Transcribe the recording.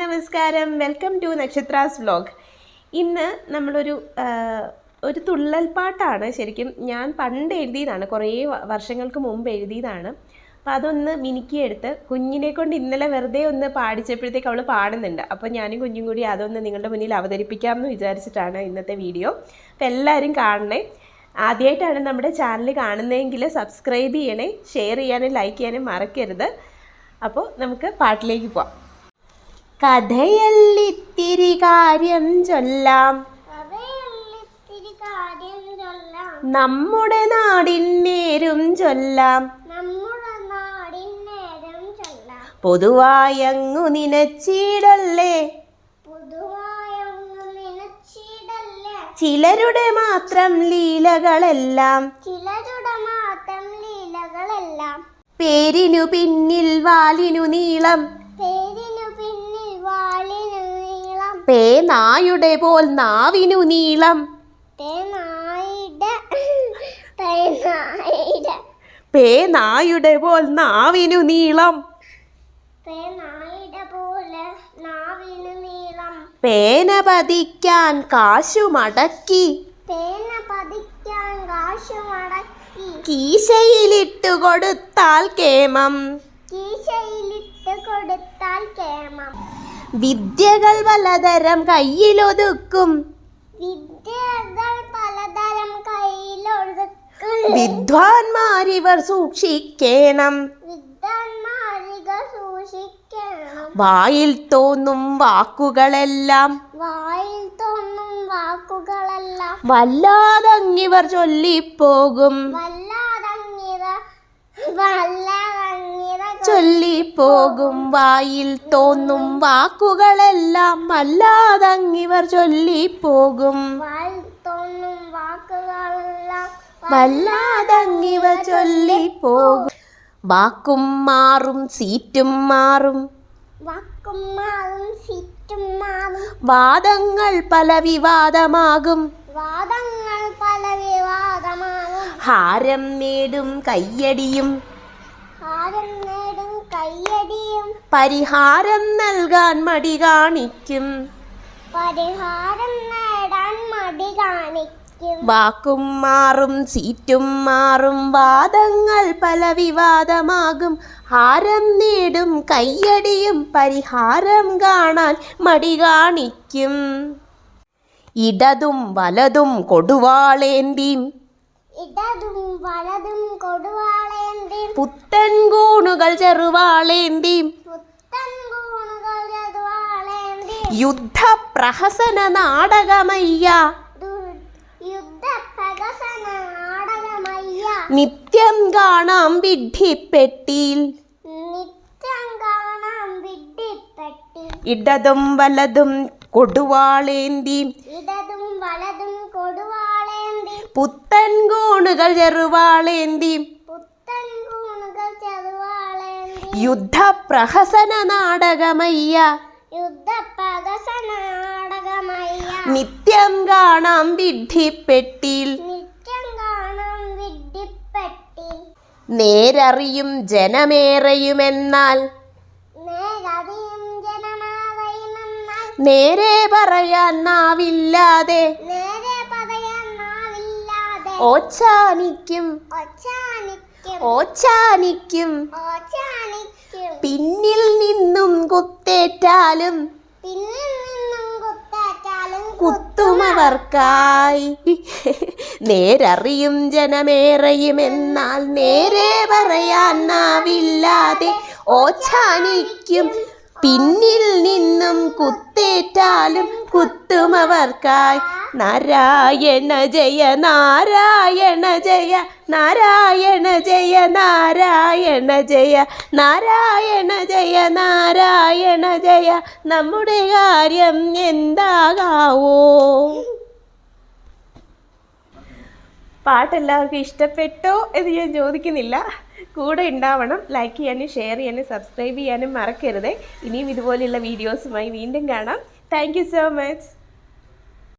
നമസ്കാരം. Welcome to Nakshatras vlog ഇന്ന് നമ്മളൊരു ഒരു തുള്ളൽപ്പാട്ടാണ് ശരിക്കും ഞാൻ പണ്ട് എഴുതിയതാണ്. കുറേ വർഷങ്ങൾക്ക് മുമ്പ് എഴുതിയതാണ്. അപ്പോൾ അതൊന്ന് മിനുക്കിയെടുത്ത് കുഞ്ഞിനെ കൊണ്ട് ഇന്നലെ വെറുതെ ഒന്ന് പാടിച്ചപ്പോഴത്തേക്ക് അവൾ പാടുന്നുണ്ട്. അപ്പോൾ ഞാനും കുഞ്ഞും കൂടി അതൊന്ന് നിങ്ങളുടെ മുന്നിൽ അവതരിപ്പിക്കാമെന്ന് വിചാരിച്ചിട്ടാണ് ഇന്നത്തെ വീഡിയോ. അപ്പോൾ എല്ലാവരും കാണണേ. ആദ്യമായിട്ടാണ് നമ്മുടെ ചാനൽ കാണുന്നതെങ്കിൽ സബ്സ്ക്രൈബ് ചെയ്യണേ ഷെയർ ചെയ്യാനും ലൈക്ക് ചെയ്യാനും മറക്കരുത്. അപ്പോൾ നമുക്ക് പാട്ടിലേക്ക് പോവാം. കഥയല്ലിത്തിരി കാര്യം ചൊല്ലാം. നമ്മുടെ നാടിൻ നേരും ചൊല്ലാം. പൊതുവായങ്ങു നിനച്ചിടല്ലേ? ചിലരുടെ മാത്രം ലീലകളെല്ലാം. ചിലരുടെ മാത്രം ലീലകളെല്ലാം. പേരിനു പിന്നിൽ വാലിനു നീളം. നീളം. പേ നായുടെ പോൽ നാവിനു നീളം. പേനായുടെ പോൽ നാവിനു നീളം. പേന പതിക്കാൻ കാശു മടക്കി. കീശയിലിട്ടു കൊടുത്താൽ കേമം. കീശയിലിട്ട് കൊടുത്താൽ കേമം. വിദ്യകൾ പലതരം കയ്യിലൊതുക്കും. വിദ്യകൾ പലതരം കയ്യിലൊതുക്കും. വിദ്വാൻമാരിവർ സൂക്ഷിക്കേണം. വിദ്വാൻമാരിക സൂക്ഷിക്കണം. വായിൽ തോന്നും വാക്കുകളെല്ലാം. വായിൽ തോന്നും വാക്കുകളെല്ലാം. വല്ലാതങ്ങിവർ ചൊല്ലിപ്പോകും. വല്ലാതങ്ങിവർ വല്ലാതങ്ങിത ചൊല്ലിപ്പോകും വായിൽ തോന്നും വാക്കുകളെല്ലാം വല്ലാതങ്ങിവർ ചൊല്ലിപ്പോകും. വായിൽ തോന്നും വാക്കുകളെല്ലാം വല്ലാതങ്ങിവർ ചൊല്ലിപ്പോകും. വാക്കും മാറും സീറ്റും മാറും. വാക്കും മാറും സീറ്റും മാറും. വാദങ്ങൾ പല വിവാദമാകും. വാദങ്ങൾ പല വിവാദമാകും. ഹാരം നേടും കയ്യടിയും. ഹാരം പരിഹാരം നൽകാൻ മടി കാണിക്കും. പരിഹാരം നേടാൻ മടി കാണിക്കും. വാക്കും മാറും സീറ്റും മാറും വാദങ്ങൾ പല വിവാദമാകും. ഹാരം നേടും കയ്യടിയും പരിഹാരം കാണാൻ മടി കാണിക്കും. ഇടതും വലതും കൊടുവാളേന്തിയും പുത്തൻ കൂണുകൾ ചെറുവാളേന്തിയും യുദ്ധ നാടകമയ്യ. നിത്യം കാണാം വിഡ്ഢിപ്പെട്ടിയിൽ വലതും കൊടുവാളേന്തി ഇടതും വലതും കൊടുവാളേന്തി. പുത്തൻ കൂണുകൾ ചെറുവാളേന്തി. യുദ്ധപ്രഹസന നാടകമയ്യ. യുദ്ധ പ്രകസന നാടകമയ്യ. നിത്യം കാണാം വിഡ്ഢിപ്പെട്ടിൽ. നേരറിയും ജനമേറെയുമെന്നാൽ. നേരെ പറയാൻ നാവില്ലാതെ. ഓച്ചാനിക്കും. ഓച്ചാനിക്കും. ഓച്ചാനിക്കും. പിന്നിൽ നിന്നും കുത്തേറ്റാലും പിന്നിൽ നിന്നും കുത്തേറ്റാലും കുത്തുമവർക്കായി. നേരറിയും ജനമേറയും എന്നാൽ നേരെ പറയാൻ നാവില്ലാതെ ഓച്ചാനിക്കും. പിന്നിൽ നിന്നും കുത്തേറ്റാലും കുത്തുമവർക്കായി. നാരായണ ജയ നാരായണ ജയ നാരായണ ജയ നാരായണ ജയ നാരായണ ജയ നാരായണ ജയ. നമ്മുടെ കാര്യം എന്താകാവോ? പാട്ട് എല്ലാവർക്കും ഇഷ്ടപ്പെട്ടോ എന്ന് ഞാൻ ചോദിക്കുന്നില്ല. കൂടെ ഉണ്ടാവണം. ലൈക്ക് ചെയ്യാനും ഷെയർ ചെയ്യാനും സബ്സ്ക്രൈബ് ചെയ്യാനും മറക്കരുത്. ഇനിയും ഇതുപോലെയുള്ള വീഡിയോസുമായി വീണ്ടും കാണാം. Thank so much